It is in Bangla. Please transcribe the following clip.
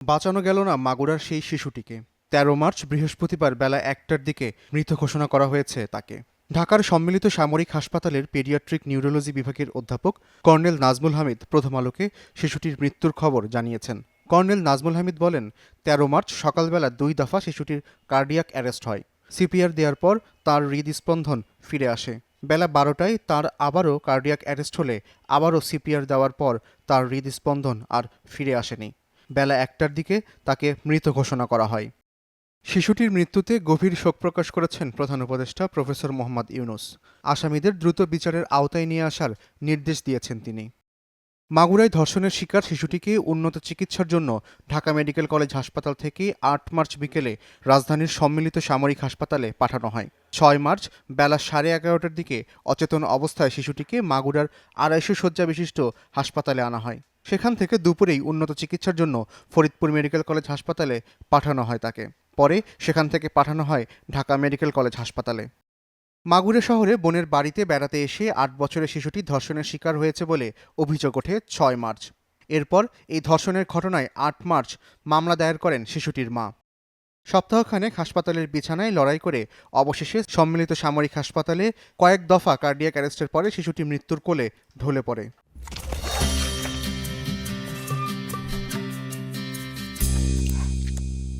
বাঁচানো গেল না মাগুরার সেই শিশুটিকে। তেরো মার্চ বৃহস্পতিবার বেলা একটার দিকে মৃত ঘোষণা করা হয়েছে তাকে। ঢাকার সম্মিলিত সামরিক হাসপাতালের পেডিয়াট্রিক নিউরোলজি বিভাগের অধ্যাপক কর্নেল নাজমুল হামিদ প্রথম আলোকে শিশুটির মৃত্যুর খবর জানিয়েছেন। কর্নেল নাজমুল হামিদ বলেন, তেরো মার্চ সকালবেলা দুই দফা শিশুটির কার্ডিয়াক অ্যারেস্ট হয়। সিপিআর দেওয়ার পর তার হৃদস্পন্দন ফিরে আসে। বেলা বারোটায় তার আবারও কার্ডিয়াক অ্যারেস্ট হলে আবারও সিপিআর দেওয়ার পর তার হৃদস্পন্দন আর ফিরে আসেনি। বেলা একটার দিকে তাকে মৃত ঘোষণা করা হয়। শিশুটির মৃত্যুতে গভীর শোক প্রকাশ করেছেন প্রধান উপদেষ্টা প্রফেসর মোহাম্মদ ইউনুস। আসামিদের দ্রুত বিচারের আওতায় নিয়ে আসার নির্দেশ দিয়েছেন তিনি। মাগুরায় ধর্ষণের শিকার শিশুটিকে উন্নত চিকিৎসার জন্য ঢাকা মেডিকেল কলেজ হাসপাতাল থেকে আট মার্চ বিকেলে রাজধানীর সম্মিলিত সামরিক হাসপাতালে পাঠানো হয়। ছয় মার্চ বেলা সাড়ে এগারোটার দিকে অচেতন অবস্থায় শিশুটিকে মাগুরার আড়াইশো শয্যা বিশিষ্ট হাসপাতালে আনা হয়। সেখান থেকে দুপুরেই উন্নত চিকিৎসার জন্য ফরিদপুর মেডিকেল কলেজ হাসপাতালে পাঠানো হয় তাকে। পরে সেখান থেকে পাঠানো হয় ঢাকা মেডিকেল কলেজ হাসপাতালে। মাগুরে শহরে বোনের বাড়িতে বেড়াতে এসে আট বছরের শিশুটি ধর্ষণের শিকার হয়েছে বলে অভিযোগ ওঠে ছয় মার্চ। এরপর এই ধর্ষণের ঘটনায় আট মার্চ মামলা দায়ের করেন শিশুটির মা। সপ্তাহখানেক হাসপাতালের বিছানায় লড়াই করে অবশেষে সম্মিলিত সামরিক হাসপাতালে কয়েক দফা কার্ডিয়াক অ্যারেস্টের পরে শিশুটি মৃত্যুর কোলে ঢলে পড়ে।